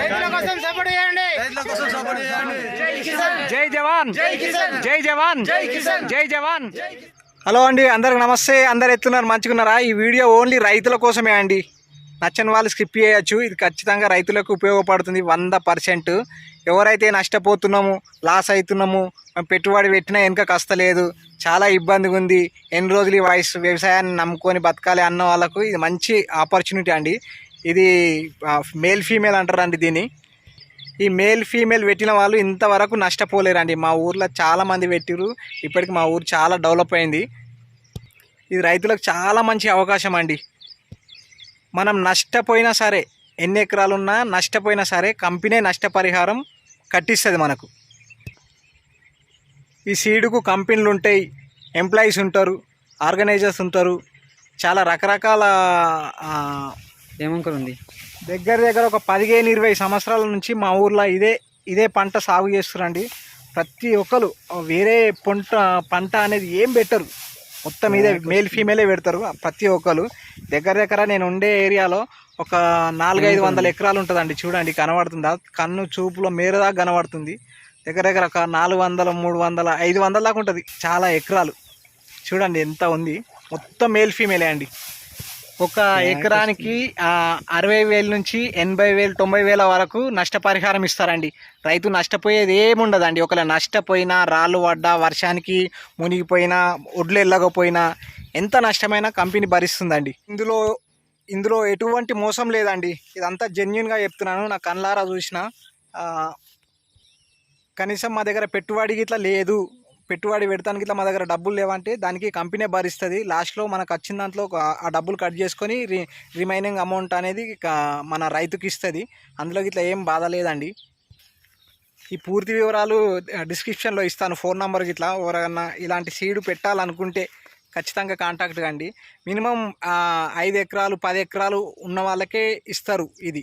రైతుల కోసం సపోర్ట్ చేయండి. రైతుల కోసం సపోర్ట్ చేయండి. జై జవాన్. జై కిసాన్. జై జవాన్. జై కిసాన్. జై జవాన్. హలో అండి అందరికి నమస్తే. అందరు ఎత్తున్నారు మంచిగున్నారా? ఈ వీడియో ఓన్లీ రైతుల కోసమే అండి. నచ్చని వాళ్ళు స్కిప్ చేయొచ్చు. ఇది ఖచ్చితంగా రైతులకు ఉపయోగపడుతుంది వంద పర్సెంట్. ఎవరైతే నష్టపోతున్నాము లాస్ అవుతున్నాము పెట్టుబడి పెట్టినా వెనుక కష్టలేదు చాలా ఇబ్బందిగా ఉంది. ఎన్ని రోజులు ఈ వయసు వ్యవసాయాన్ని నమ్ముకొని బతకాలి అన్న వాళ్ళకు ఇది మంచి ఆపర్చునిటీ అండి. ఇది మేల్ ఫీమేల్ అంటారండి దీన్ని. ఈ మేల్ ఫీమేల్ పెట్టిన వాళ్ళు ఇంతవరకు నష్టపోలేరండి. మా ఊర్లో చాలామంది పెట్టిరు ఇప్పటికి మా ఊరు చాలా డెవలప్ అయింది. ఇది రైతులకు చాలా మంచి అవకాశం అండి. మనం నష్టపోయినా సరే ఎన్ని ఎకరాలు ఉన్నా నష్టపోయినా సరే కంపెనీ నష్టపరిహారం కట్టిస్తుంది మనకు. ఈ సీడుకు కంపెనీలు ఉంటాయి ఎంప్లాయీస్ ఉంటారు ఆర్గనైజర్స్ ఉంటారు. చాలా రకరకాల ఏమంకర్ ఉంది దగ్గర దగ్గర ఒక పదిహేను ఇరవై సంవత్సరాల నుంచి మా ఊర్లో ఇదే ఇదే పంట సాగు చేస్తారండి ప్రతి ఒక్కరు వేరే పంట పంట అనేది ఏం పెట్టరు. మొత్తం ఇదే మేల్ ఫీమేలే పెడతారు. ప్రతి ఒక్కరు. దగ్గర దగ్గర నేను ఉండే ఏరియాలో ఒక నాలుగైదు వందల ఎకరాలు ఉంటుందండి. చూడండి కనబడుతుందా? కన్ను చూపులో మేరదా కనబడుతుంది. దగ్గర దగ్గర ఒక నాలుగు వందల మూడు వందల ఐదు వందల దాకా ఉంటుంది. చాలా ఎకరాలు. చూడండి ఎంత ఉంది. మొత్తం మేల్ ఫీమేలే అండి. ఒక ఎకరానికి ఆ, అరవై వేల నుంచి ఎనభై వేలు తొంభై వేల వరకు నష్టపరిహారం ఇస్తారండి. రైతు నష్టపోయేది ఏముండదండి. ఒకవేళ నష్టపోయినా రాళ్ళు పడ్డా వర్షానికి మునిగిపోయినా ఒడ్లు వెళ్ళకపోయినా ఎంత నష్టమైనా కంపెనీ భరిస్తుందండి. ఇందులో ఇందులో ఎటువంటి మోసం లేదండి. ఇదంతా జెన్యున్గా చెప్తున్నాను. నా కళ్ళారా చూసిన కనీసం మా దగ్గర పెట్టుబడి ఇట్లా లేదు. పెట్టుబడి పెడతానికి ఇట్లా మా దగ్గర డబ్బులు లేవంటే దానికి కంపెనీ భరిస్తుంది. లాస్ట్లో మనకు వచ్చిన దాంట్లో ఆ డబ్బులు కట్ చేసుకొని రి రిమైనింగ్ అమౌంట్ అనేది మన రైతుకి ఇస్తుంది. అందులో ఇట్లా ఏం బాధ లేదండి. ఈ పూర్తి వివరాలు డిస్క్రిప్షన్లో ఇస్తాను. ఫోన్ నెంబర్కి ఇట్లా ఎవరైనా ఇలాంటి సీడు పెట్టాలనుకుంటే ఖచ్చితంగా కాంటాక్ట్ కండి. మినిమం ఐదు ఎకరాలు పది ఎకరాలు ఉన్న వాళ్ళకే ఇస్తారు ఇది.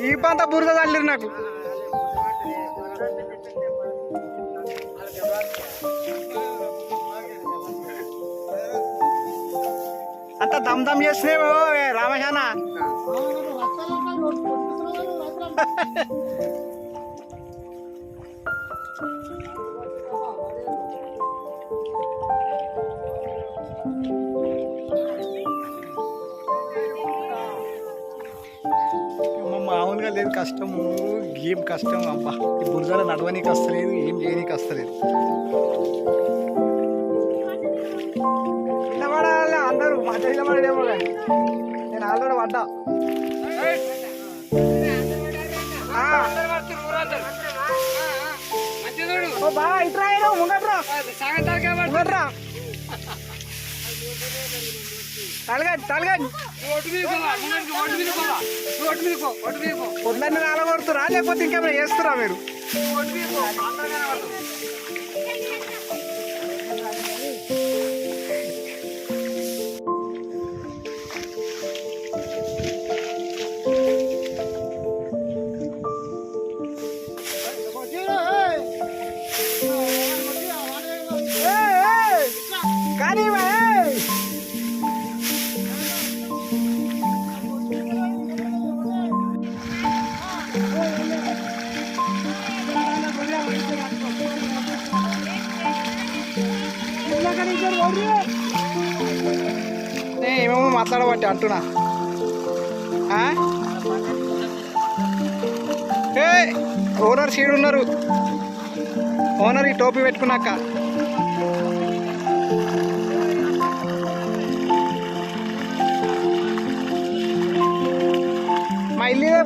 జారుతుంది వెళ్ళండి ఈ పంట బురద తల్లిరు నాకు అంత దమ్ దమ్ చేస్తున్నావు రామశాన అమ్మ, లేదు కష్టము. ఏం కష్టం అబ్బా? ఈ బురదలో నడవనీకి వస్తలేదు ఏం చేయనీకి వస్తలేదు నిలబడాలి అందరూ. మధ్య నిలబడేమో కానీ నేను ఆల్రెడీ పడ్డా. బా ఇట్రా ముంగట్రా ముంగట్రా తలగండి తలగండి. పొద్దున్న రాలగొడుతురా లేకపోతే ఇంకేమైనా చేస్తురా మీరు? మాట్లాడబట్టి అంటున్నా. ఆ? ఏ ఓనర్ సీడ్ ఉన్నారు ఓనర్ ఈ టోపీ పెట్టుకున్నాక. మా ఇల్లు ఇదే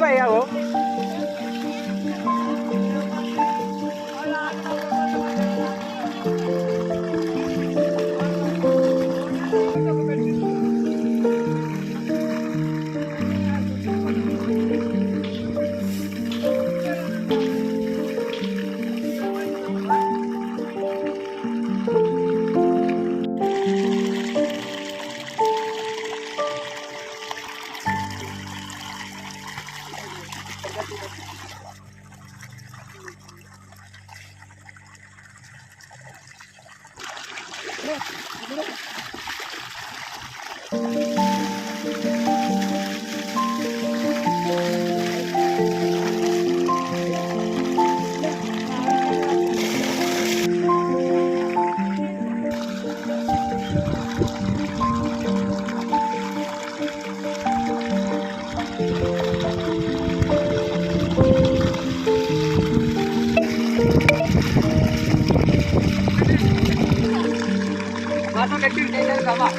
이거 謎が急に出るかま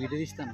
వీడియో తీస్తాను